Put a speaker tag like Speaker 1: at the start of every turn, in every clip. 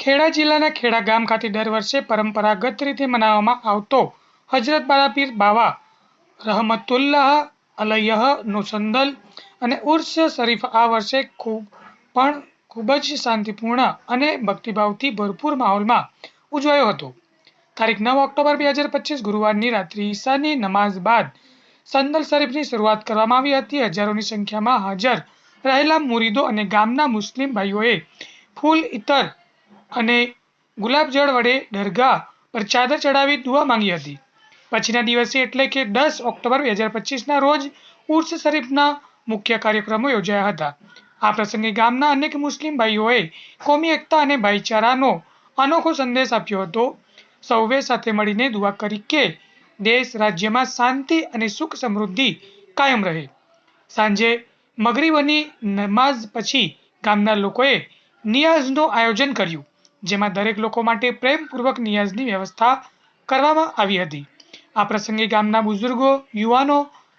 Speaker 1: ખેડા જિલ્લાના ખેડા ગામ ખાતે દર વર્ષે પરંપરાગત રીતે મનાવવામાં આવતો હજરત બારાપીર બાવા, રહમતુલ્લાહ અલયહ નો સંદલ અને ઉર્સ શરીફ આ વર્ષે ખૂબ, પણ ખૂબ જ શાંતિપૂર્ણ અને ભક્તિભાવથી ભરપૂર માહોલમાં ઉજવાયો હતો. તારીખ નવ ઓક્ટોબર બે હજાર પચીસ ગુરુવારની રાત્રિ ઈશાની નમાઝ બાદ સંદલ શરીફની શરૂઆત કરવામાં આવી હતી. હજારોની સંખ્યામાં હાજર રહેલા મુરીદો અને ગામના મુસ્લિમ ભાઈઓએ ફૂલ ઇતર અને ગુલાબજળ વડે દરગાહ પર ચાદર ચડાવી દુઆ માંગી હતી. પછીના દિવસે એટલે કે દસ ઓક્ટોબર બે હજાર પચીસના રોજ ઉર્સ શરીફના મુખ્ય કાર્યક્રમો યોજાયા હતા. આ પ્રસંગે ગામના અનેક મુસ્લિમ ભાઈઓએ કોમી એકતા અને ભાઈચારાનો અનોખો સંદેશ આપ્યો હતો. સૌએ સાથે મળીને દુઆ કરી કે દેશ રાજ્યમાં શાંતિ અને સુખ સમૃદ્ધિ કાયમ રહે. સાંજે મગરીબની નમાઝ પછી ગામના લોકોએ નિયાઝનું આયોજન કર્યું. જેમાં દરેક લોકો માટે પ્રેમપૂર્વક નિયાઝની વ્યવસ્થા કરવામાં આવી હતી. આ પ્રસંગે ગામના બુઝુર્ગો, યુવાનો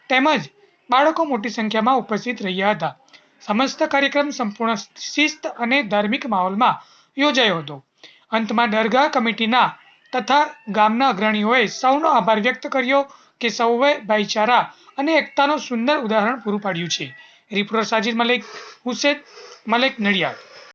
Speaker 1: તેમજ બાળકો મોટી સંખ્યામાં ઉપસ્થિત રહ્યા હતા. સમસ્ત કાર્યક્રમ સંપૂર્ણ શિસ્ત અને ધાર્મિક માહોલમાં યોજાયો હતો. અંતમાં દરગાહ કમિટીના તથા ગામના અગ્રણીઓએ સૌનો આભાર વ્યક્ત કર્યો કે સૌએ ભાઈચારા અને એકતાનું સુંદર ઉદાહરણ પૂરું પાડ્યું છે. રિપોર્ટર સાજિદ મલિક, હુસેન મલિક, નડિયાદ.